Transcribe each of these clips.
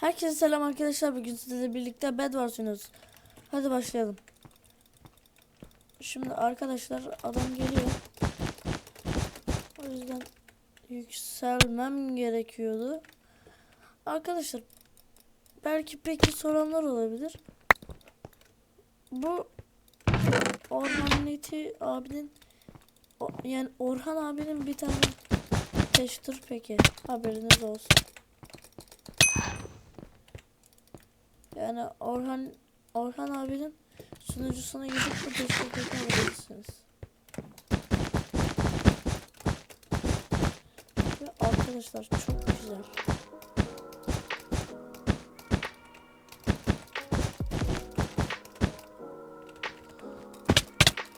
Herkese selam arkadaşlar. Bugün sizlerle birlikte Bedwars oynuyoruz. Hadi başlayalım. Şimdi arkadaşlar adam geliyor. O yüzden yükselmem gerekiyordu. Arkadaşlar belki peki soranlar olabilir. Bu Orhan Neti abinin yani Orhan abinin bir tane teşhir peki haberiniz olsun. Yani Orhan Orhan abinin sunucusuna gidip bu destek alabilirsiniz. Ve arkadaşlar çok güzel.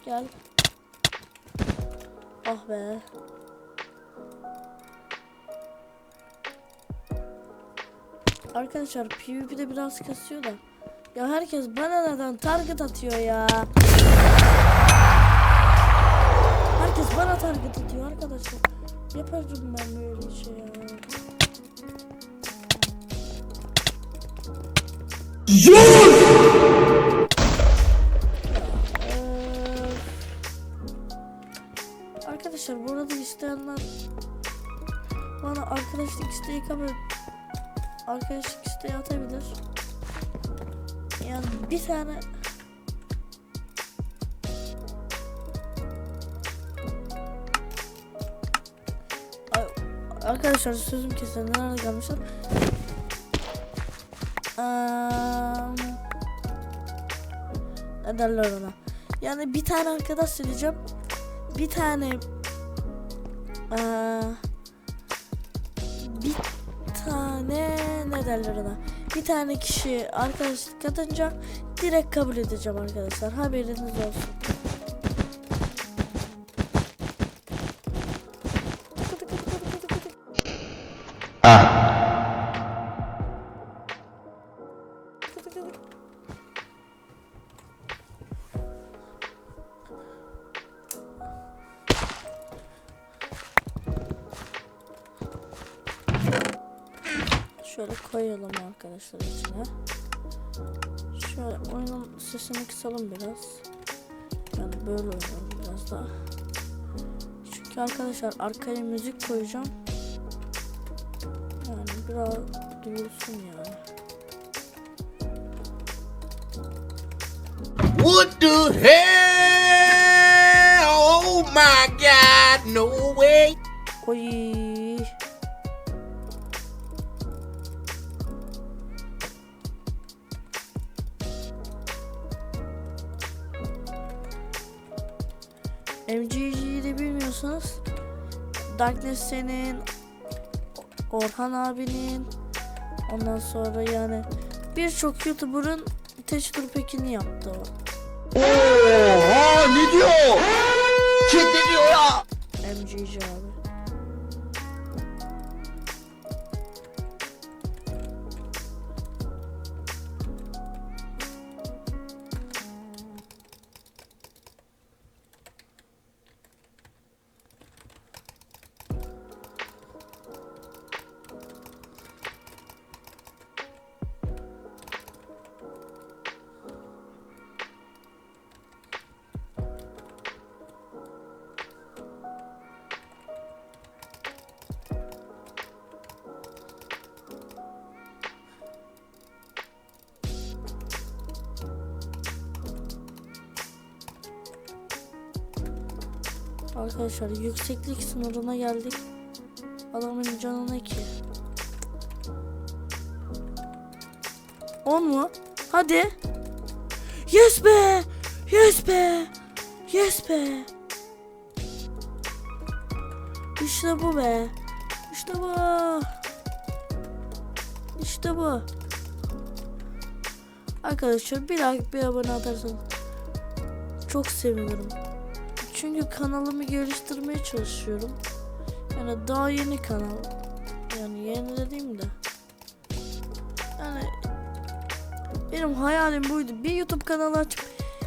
Gel. Ah be. Arkadaşlar PvP'de biraz kasıyor da. Ya herkes bana neden target atıyor ya. Herkes bana target atıyor arkadaşlar. Yaparım ben böyle şey ya. Eee, Arkadaşlar burada isteyenler bana arkadaşlık isteği kabul arkadaşlık isteği atabilir. Yani bir tane Arkadaşlar sözüm kesin nerede kalmışlar? Eee, ne derler ona? Yani bir tane arkadaş söyleyeceğim. Bir tane eee, bir tane ne? Bir tane kişi arkadaşlık katınca direkt kabul edeceğim arkadaşlar. Haberiniz olsun. Şöyle koyalım arkadaşlar içine. Şöyle oyunun sesini kısalım biraz. Yani böyle oynayalım biraz daha. Çünkü arkadaşlar arkaya müzik koyacağım. Yani biraz duyulsun yani. What the hell? Oh my god, no way. Oy. MGG'yi de bilmiyorsanız Darkness senin Orhan abinin ondan sonra yani birçok YouTuber'ın Teşhir Pekin'i yaptı o. Oha ne diyor? Kim diyor ya? MGG abi. Arkadaşlar yükseklik sınırına geldik. Adamın canı ne ki? 10 mu? Hadi. Yes be! Yes be! Yes be! İşte bu be. İşte bu. İşte bu. Arkadaşlar bir like bir abone atarsanız çok sevinirim. Çünkü kanalımı geliştirmeye çalışıyorum. Yani daha yeni kanal. Yani yeni dediğim de. Yani benim hayalim buydu. Bir YouTube kanalı açıp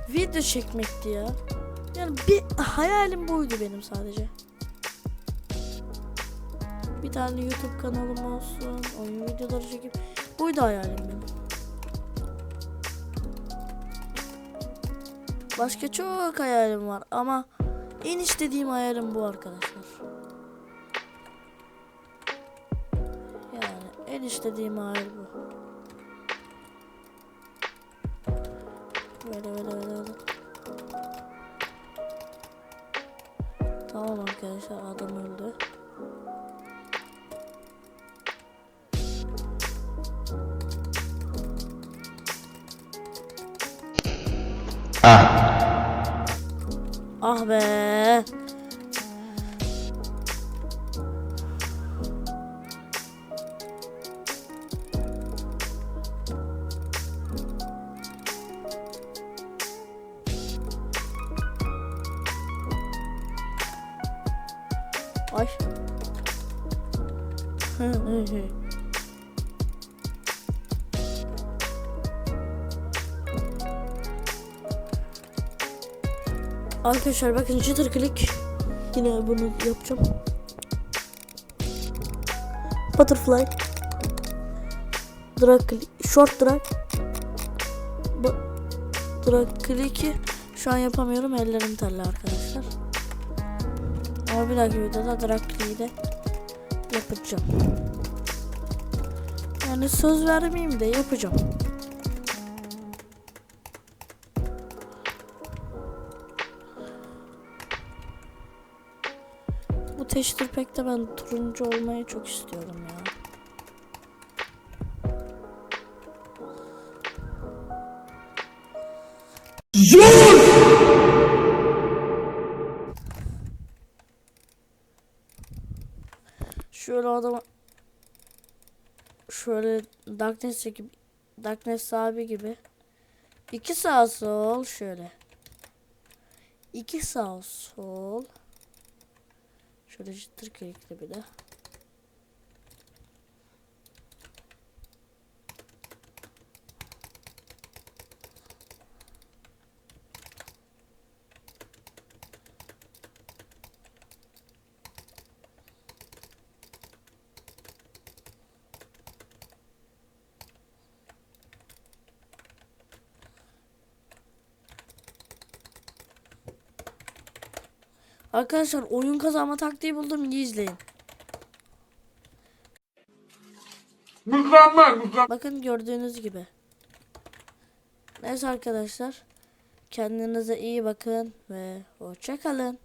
video çekmekti ya. Yani bir hayalim buydu benim sadece. Bir tane YouTube kanalım olsun. Oyun videoları çekip Buydu hayalim benim. Başka çok hayalim var ama en istediğim hayalim bu arkadaşlar. Yani en istediğim hayal bu. Böyle böyle böyle böyle. Tamam arkadaşlar adam öldü. Ah be. Ay. Arkadaşlar bakın jitter click. Yine bunu yapacağım. Butterfly. Drag click. Short drag. Drag click'i şu an yapamıyorum. Ellerim terli arkadaşlar. Ama bir dahaki videoda drag click'i de yapacağım. Yani söz vermeyeyim de yapacağım. Bu texture pack'te ben turuncu olmayı çok istiyorum ya. Şöyle adama şöyle Darkness gibi Darkness abi gibi. İki sağ sol şöyle. İki sağ sol. Şöyle jitter klikli bir de Arkadaşlar oyun kazanma taktiği buldum iyi izleyin. Mükemmel mükemmel. Bakın gördüğünüz gibi. Neyse arkadaşlar. Kendinize iyi bakın ve hoşça kalın.